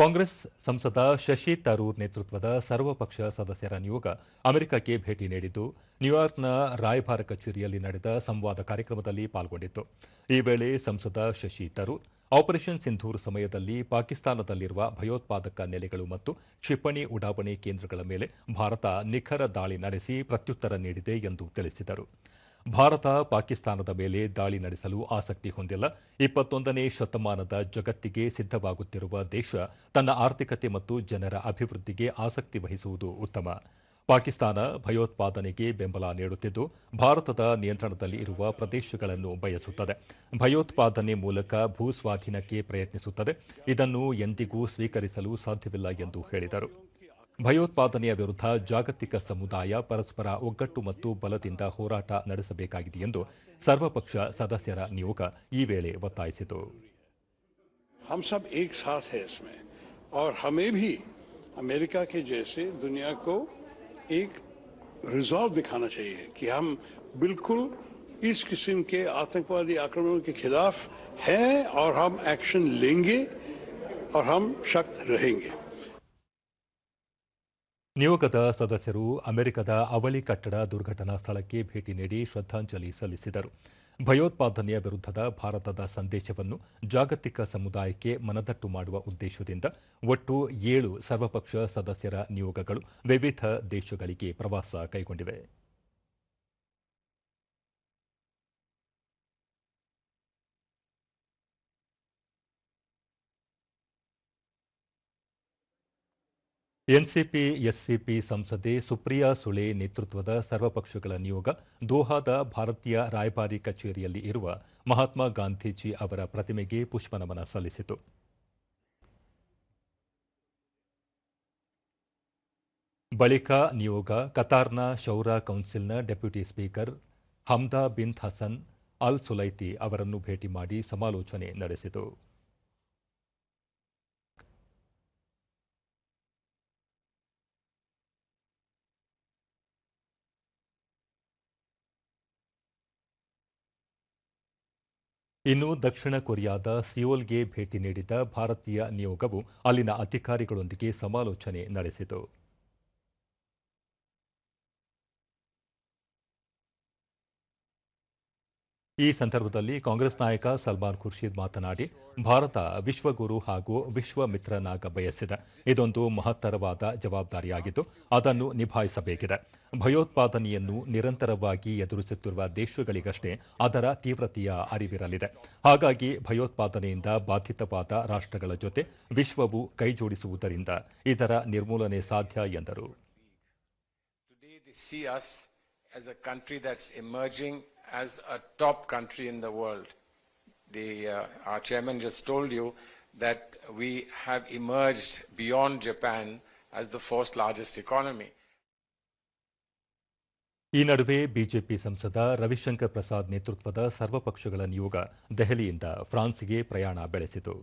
ಕಾಂಗ್ರೆಸ್ ಸಂಸದ ಶಶಿ ತರೂರ್ ನೇತೃತ್ವದ ಸರ್ವಪಕ್ಷ ಸದಸ್ಯರ ನಿಯೋಗ ಅಮೆರಿಕಕ್ಕೆ ಭೇಟಿ ನೀಡಿದ್ದು, ನ್ಯೂಯಾರ್ಕ್ನ ರಾಯಭಾರ ಕಚೇರಿಯಲ್ಲಿ ನಡೆದ ಸಂವಾದ ಕಾರ್ಯಕ್ರಮದಲ್ಲಿ ಪಾಲ್ಗೊಂಡಿತ್ತು. ಈ ವೇಳೆ ಸಂಸದ ಶಶಿ ತರೂರ್, ಆಪರೇಷನ್ ಸಿಂಧೂರ್ ಸಮಯದಲ್ಲಿ ಪಾಕಿಸ್ತಾನದಲ್ಲಿರುವ ಭಯೋತ್ಪಾದಕ ನೆಲೆಗಳು ಮತ್ತು ಕ್ಷಿಪಣಿ ಉಡಾವಣೆ ಕೇಂದ್ರಗಳ ಮೇಲೆ ಭಾರತ ನಿಖರ ದಾಳಿ ನಡೆಸಿ ಪ್ರತ್ಯುತ್ತರ ನೀಡಿದೆ ಎಂದು ತಿಳಿಸಿದರು. ಭಾರತ ಪಾಕಿಸ್ತಾನದ ಮೇಲೆ ದಾಳಿ ನಡೆಸಲು ಆಸಕ್ತಿ ಹೊಂದಿಲ್ಲ. ಇಪ್ಪತ್ತೊಂದನೇ ಶತಮಾನದ ಜಗತ್ತಿಗೆ ಸಿದ್ಧವಾಗುತ್ತಿರುವ ದೇಶ ತನ್ನ ಆರ್ಥಿಕತೆ ಮತ್ತು ಜನರ ಅಭಿವೃದ್ಧಿಗೆ ಆಸಕ್ತಿ ವಹಿಸುವುದು ಉತ್ತಮ. ಪಾಕಿಸ್ತಾನ ಭಯೋತ್ಪಾದನೆಗೆ ಬೆಂಬಲ ನೀಡುತ್ತಿದ್ದು, ಭಾರತದ ನಿಯಂತ್ರಣದಲ್ಲಿ ಇರುವ ಪ್ರದೇಶಗಳನ್ನು ಬಯಸುತ್ತದೆ. ಭಯೋತ್ಪಾದನೆ ಮೂಲಕ ಭೂ ಸ್ವಾಧೀನಕ್ಕೆ ಪ್ರಯತ್ನಿಸುತ್ತದೆ. ಇದನ್ನು ಎಂದಿಗೂ ಸ್ವೀಕರಿಸಲು ಸಾಧ್ಯವಿಲ್ಲ ಎಂದು ಹೇಳಿದರು. ಭಯೋತ್ಪಾದನೆಯ ವಿರುದ್ಧ ಜಾಗತಿಕ ಸಮುದಾಯ ಪರಸ್ಪರ ಒಗ್ಗಟ್ಟು ಮತ್ತು ಬಲದಿಂದ ಹೋರಾಟ ನಡೆಸಬೇಕಾಗಿದೆ ಎಂದು ಸರ್ವಪಕ್ಷ ಸದಸ್ಯರ ನಿಯೋಗ ಈ ವೇಳೆ ಒತ್ತಾಯಿಸಿತು हम सब एक साथ है इसमें और हमें भी अमेरिका के जैसे दुनिया को एक रिजॉल्व दिखाना चाहिए कि हम बिल्कुल इस किस्म के आतंकवादी आक्रमणों के खिलाफ हैं और हम एक्शन लेंगे और हम शक्त रहेंगे ನಿಯೋಗದ ಸದಸ್ಯರು ಅಮೆರಿಕದ ಅವಳಿ ಕಟ್ಟಡ ದುರ್ಘಟನಾ ಸ್ಥಳಕ್ಕೆ ಭೇಟಿ ನೀಡಿ ಶ್ರದ್ಧಾಂಜಲಿ ಸಲ್ಲಿಸಿದರು. ಭಯೋತ್ಪಾದನೆಯ ವಿರುದ್ಧದ ಭಾರತದ ಸಂದೇಶವನ್ನು ಜಾಗತಿಕ ಸಮುದಾಯಕ್ಕೆ ಮನದಟ್ಟು ಮಾಡುವ ಉದ್ದೇಶದಿಂದ ಒಟ್ಟು ಏಳು ಸರ್ವಪಕ್ಷ ಸದಸ್ಯರ ನಿಯೋಗಗಳು ವಿವಿಧ ದೇಶಗಳಿಗೆ ಪ್ರವಾಸ ಕೈಗೊಂಡಿವೆ. ಎನ್ಸಿಪಿ, ಎಸ್ಸಿಪಿ ಸಂಸದೆ ಸುಪ್ರಿಯಾ ಸುಳೆ ನೇತೃತ್ವದ ಸರ್ವಪಕ್ಷಗಳ ನಿಯೋಗ ದೋಹಾದ ಭಾರತೀಯ ರಾಯಭಾರಿ ಕಚೇರಿಯಲ್ಲಿ ಇರುವ ಮಹಾತ್ಮ ಗಾಂಧೀಜಿ ಅವರ ಪ್ರತಿಮೆಗೆ ಪುಷ್ಪನಮನ ಸಲ್ಲಿಸಿತು. ಬಳಿಕ ನಿಯೋಗ ಕತಾರ್ನ ಶೌರಾ ಕೌನ್ಸಿಲ್ನ deputy speaker Hamda bin Hassan al Sulaiti ಅವರನ್ನು ಭೇಟಿ ಮಾಡಿ ಸಮಾಲೋಚನೆ ನಡೆಸಿತು. ಇನ್ನು ದಕ್ಷಿಣ ಕೊರಿಯಾದ ಸಿಯೋಲ್ಗೆ ಭೇಟಿ ನೀಡಿದ ಭಾರತೀಯ ನಿಯೋಗವು ಅಲ್ಲಿನ ಅಧಿಕಾರಿಗಳೊಂದಿಗೆ ಸಮಾಲೋಚನೆ ನಡೆಸಿತು. ಈ ಸಂದರ್ಭದಲ್ಲಿ ಕಾಂಗ್ರೆಸ್ ನಾಯಕ ಸಲ್ಮಾನ್ ಖುರ್ಷೀದ್ ಮಾತನಾಡಿ, ಭಾರತ ವಿಶ್ವಗುರು ಹಾಗೂ ವಿಶ್ವಮಿತ್ರನಾಗ ಬಯಸಿದೆ. ಇದೊಂದು ಮಹತ್ತರವಾದ ಜವಾಬ್ದಾರಿಯಾಗಿದ್ದು, ಅದನ್ನು ನಿಭಾಯಿಸಬೇಕಿದೆ. ಭಯೋತ್ಪಾದನೆಯನ್ನು ನಿರಂತರವಾಗಿ ಎದುರಿಸುತ್ತಿರುವ ದೇಶಗಳಿಗಷ್ಟೇ ಅದರ ತೀವ್ರತೆಯ ಅರಿವಿರಲಿದೆ. ಹಾಗಾಗಿ ಭಯೋತ್ಪಾದನೆಯಿಂದ ಬಾಧಿತವಾದ ರಾಷ್ಟ್ರಗಳ ಜೊತೆ ವಿಶ್ವವು ಕೈಜೋಡಿಸುವುದರಿಂದ ಇದರ ನಿರ್ಮೂಲನೆ ಸಾಧ್ಯ ಎಂದರು. As a top country in the world. The, uh, our chairman just told you that we have emerged beyond Japan as the fourth largest economy. ಈ ನಡುವೆ ಬಿಜೆಪಿ ಸಂಸದ ರವಿಶಂಕರ್ ಪ್ರಸಾದ್ ನೇತೃತ್ವದ ಸರ್ವಪಕ್ಷಗಳ ನಿಯೋಗ ದೆಹಲಿಯಿಂದ ಫ್ರಾನ್ಸ್ಗೆ ಪ್ರಯಾಣ ಬೆಳೆಸಿತು